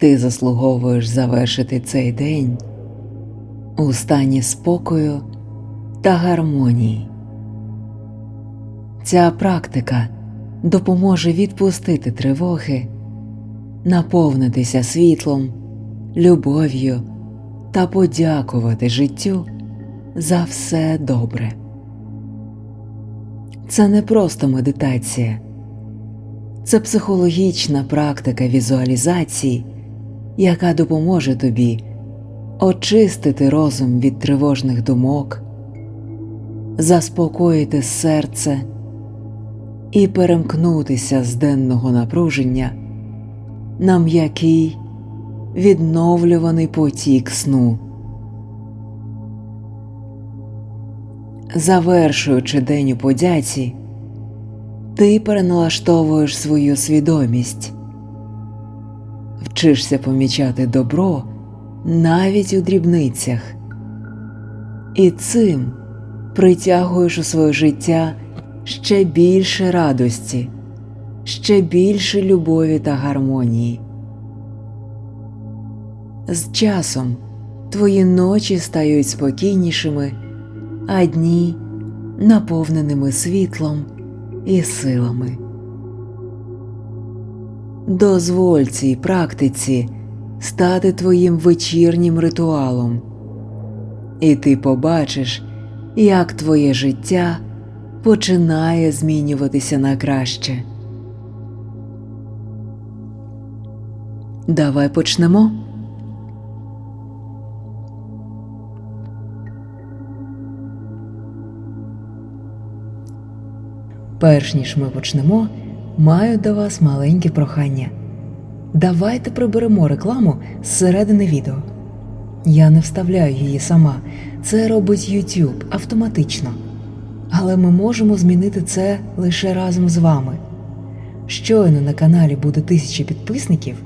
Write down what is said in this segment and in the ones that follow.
Ти заслуговуєш завершити цей день у стані спокою та гармонії. Ця практика допоможе відпустити тривоги, наповнитися світлом, любов'ю та подякувати життю за все добре. Це не просто медитація, це психологічна практика візуалізації, яка допоможе тобі очистити розум від тривожних думок, заспокоїти серце і перемкнутися з денного напруження на м'який відновлюваний потік сну. Завершуючи день у подяці, ти переналаштовуєш свою свідомість, вчишся помічати добро навіть у дрібницях, і цим притягуєш у своє життя ще більше радості, ще більше любові та гармонії. З часом твої ночі стають спокійнішими, а дні наповненими світлом і силами. Дозволь цій практиці стати твоїм вечірнім ритуалом, і ти побачиш, як твоє життя починає змінюватися на краще. Давай почнемо. Перш ніж ми почнемо, маю до вас маленьке прохання. Давайте приберемо рекламу зсередини відео. Я не вставляю її сама, це робить YouTube автоматично. Але ми можемо змінити це лише разом з вами. Щойно на каналі буде тисяча підписників,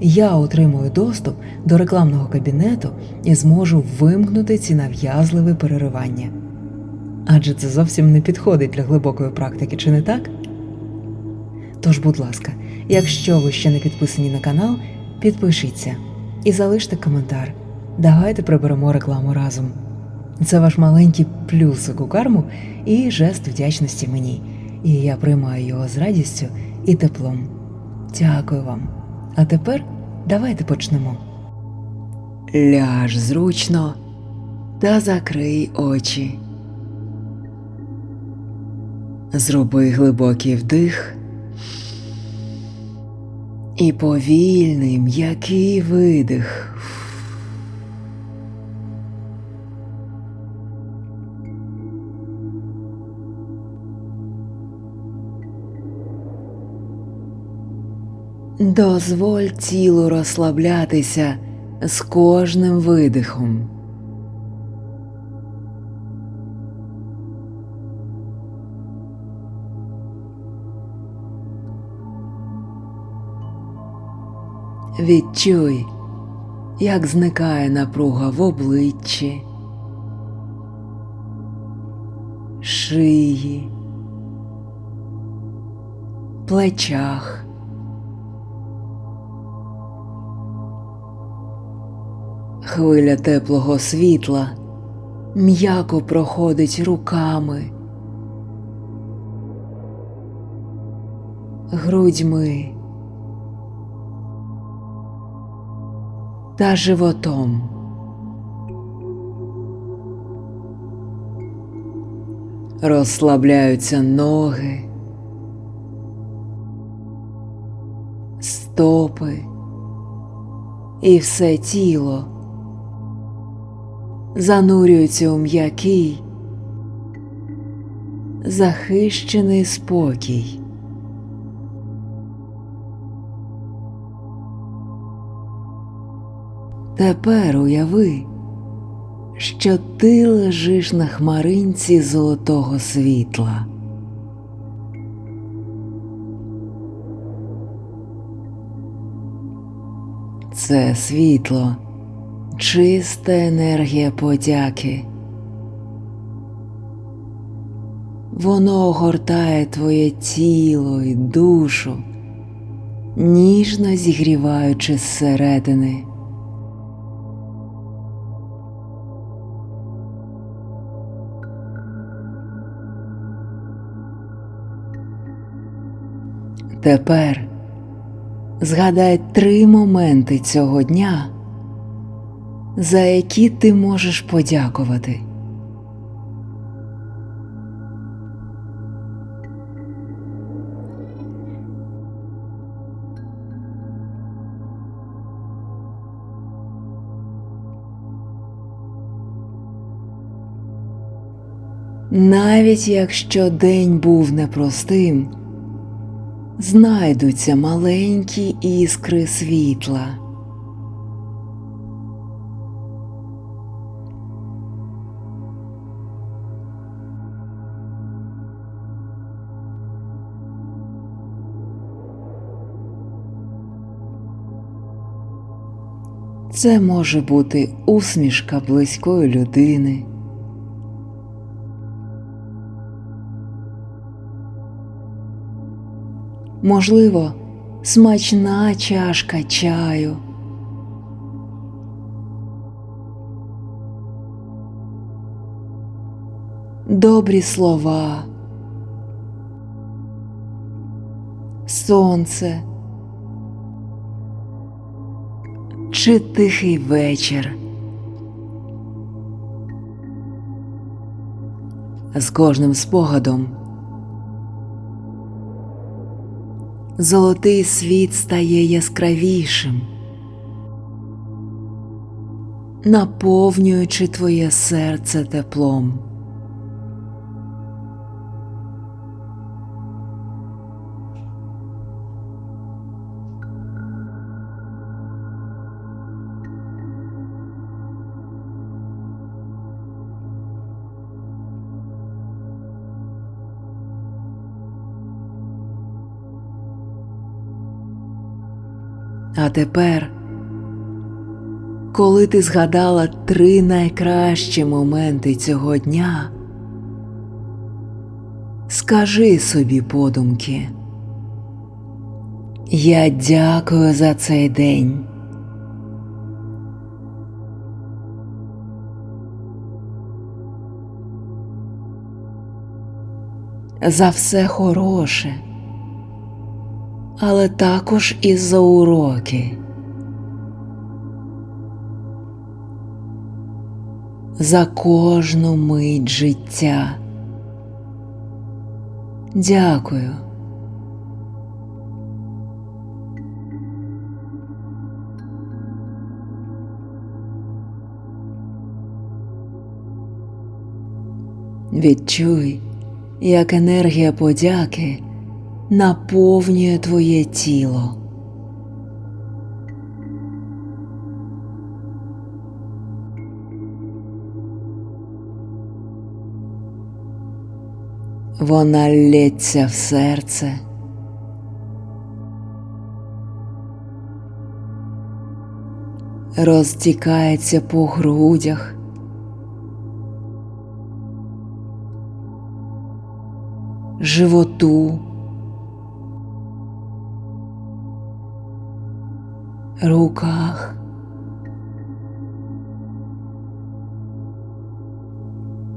я отримую доступ до рекламного кабінету і зможу вимкнути ці нав'язливі переривання. Адже це зовсім не підходить для глибокої практики, чи не так? Тож, будь ласка, якщо ви ще не підписані на канал, підпишіться і залиште коментар. Давайте приберемо рекламу разом. Це ваш маленький плюсик у карму і жест вдячності мені, і я приймаю його з радістю і теплом. Дякую вам. А тепер давайте почнемо. Ляж зручно та закрий очі. Зроби глибокий вдих і повільний м'який видих. Дозволь тілу розслаблятися з кожним видихом. Відчуй, як зникає напруга в обличчі, шиї, плечах. Хвиля теплого світла м'яко проходить руками, грудьми та животом. Розслабляються ноги, стопи і все тіло занурюється у м'який, захищений спокій. Тепер уяви, що ти лежиш на хмаринці золотого світла. Це світло, чиста енергія подяки. Воно огортає твоє тіло і душу ніжно зігріваючи зсередини. Тепер згадай три моменти цього дня, за які ти можеш подякувати. Навіть якщо день був непростим, знайдуться маленькі іскри світла. Це може бути усмішка близької людини. Можливо, смачна чашка чаю. Добрі слова, сонце чи тихий вечір. З кожним спогадом золотий світ стає яскравішим, наповнюючи твоє серце теплом. А тепер, коли ти згадала три найкращі моменти цього дня, скажи собі подумки, я дякую за цей день. За все хороше але також і за уроки. За кожну мить життя. Дякую. Відчуй, як енергія подяки наповнює твоє тіло. Вона лється в серце. Розтікається по грудях, животу. Руках.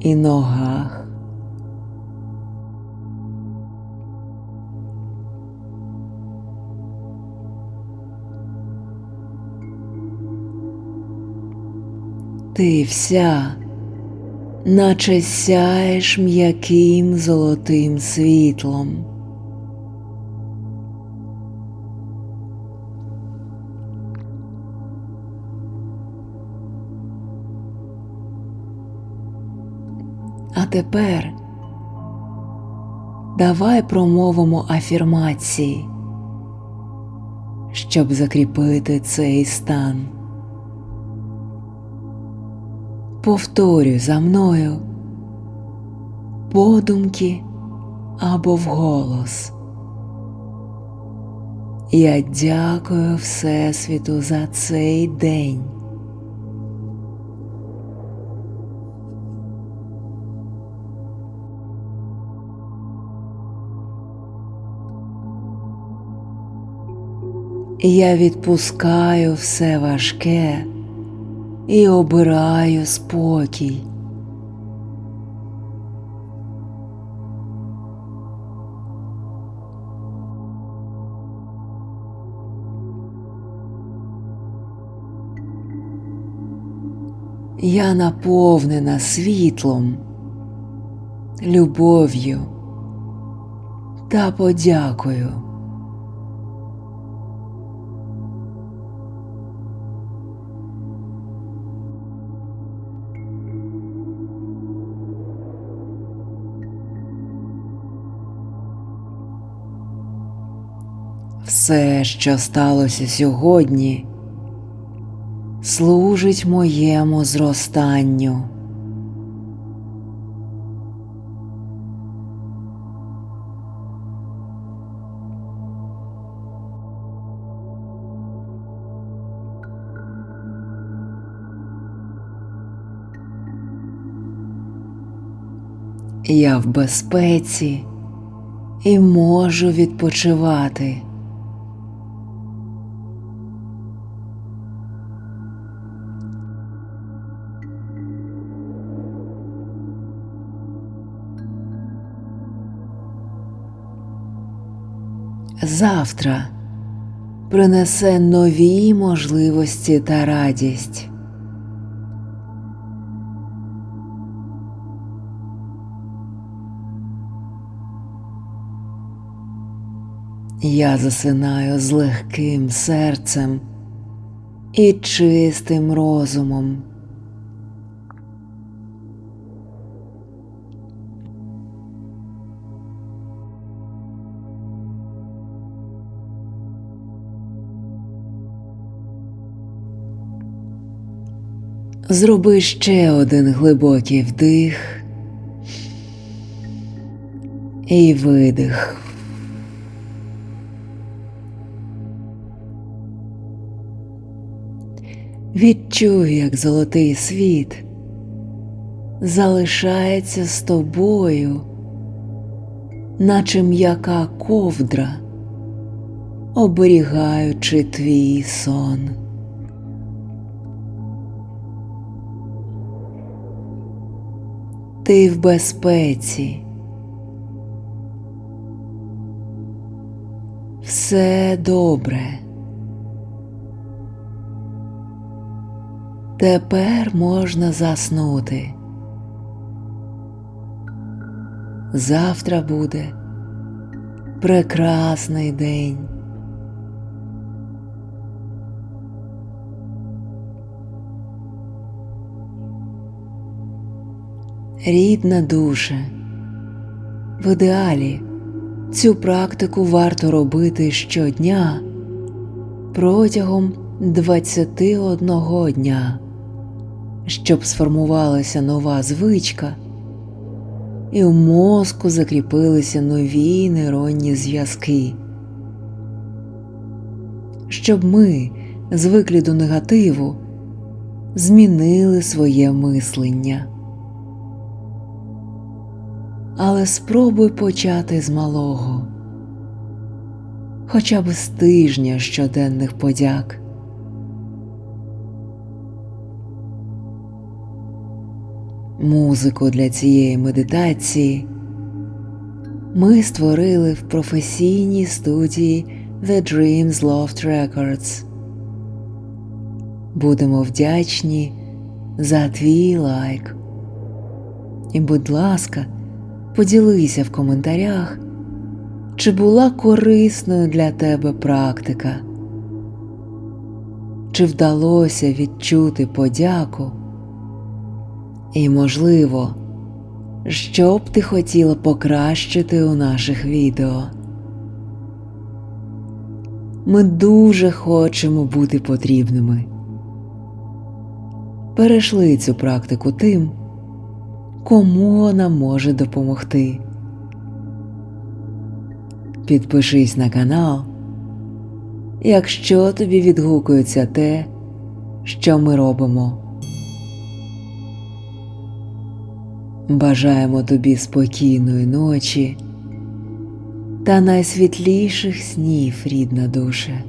І ногах. Ти вся, наче сяєш м'яким золотим світлом. Тепер давай промовимо афірмації, щоб закріпити цей стан. Повторюй за мною подумки або вголос. Я дякую Всесвіту за цей день. Я відпускаю все важке і обираю спокій. Я наповнена світлом, любов'ю та подякою. Все, що сталося сьогодні, служить моєму зростанню. Я в безпеці і можу відпочивати. Завтра принесе нові можливості та радість. Я засинаю з легким серцем і чистим розумом. Зроби ще один глибокий вдих і видих. Відчуй, як золотий світ залишається з тобою, наче м'яка ковдра, оберігаючи твій сон. Ти в безпеці. Все добре. Тепер можна заснути. Завтра буде прекрасний день. Рідна душа. В ідеалі цю практику варто робити щодня протягом 21 дня, щоб сформувалася нова звичка, і в мозку закріпилися нові нейронні зв'язки. Щоб ми, звиклі до негативу, змінили своє мислення. Але спробуй почати з малого, хоча б з тижня щоденних подяк. Музику для цієї медитації ми створили в професійній студії The Dreams Loft Records. Будемо вдячні за твій лайк. І, будь ласка, поділися в коментарях, чи була корисною для тебе практика, чи вдалося відчути подяку, і, можливо, що б ти хотіла покращити у наших відео. Ми дуже хочемо бути потрібними. Перейшли цю практику тим, кому вона може допомогти. Підпишись на канал, якщо тобі відгукується те, що ми робимо. Бажаємо тобі спокійної ночі та найсвітліших снів, рідна душе.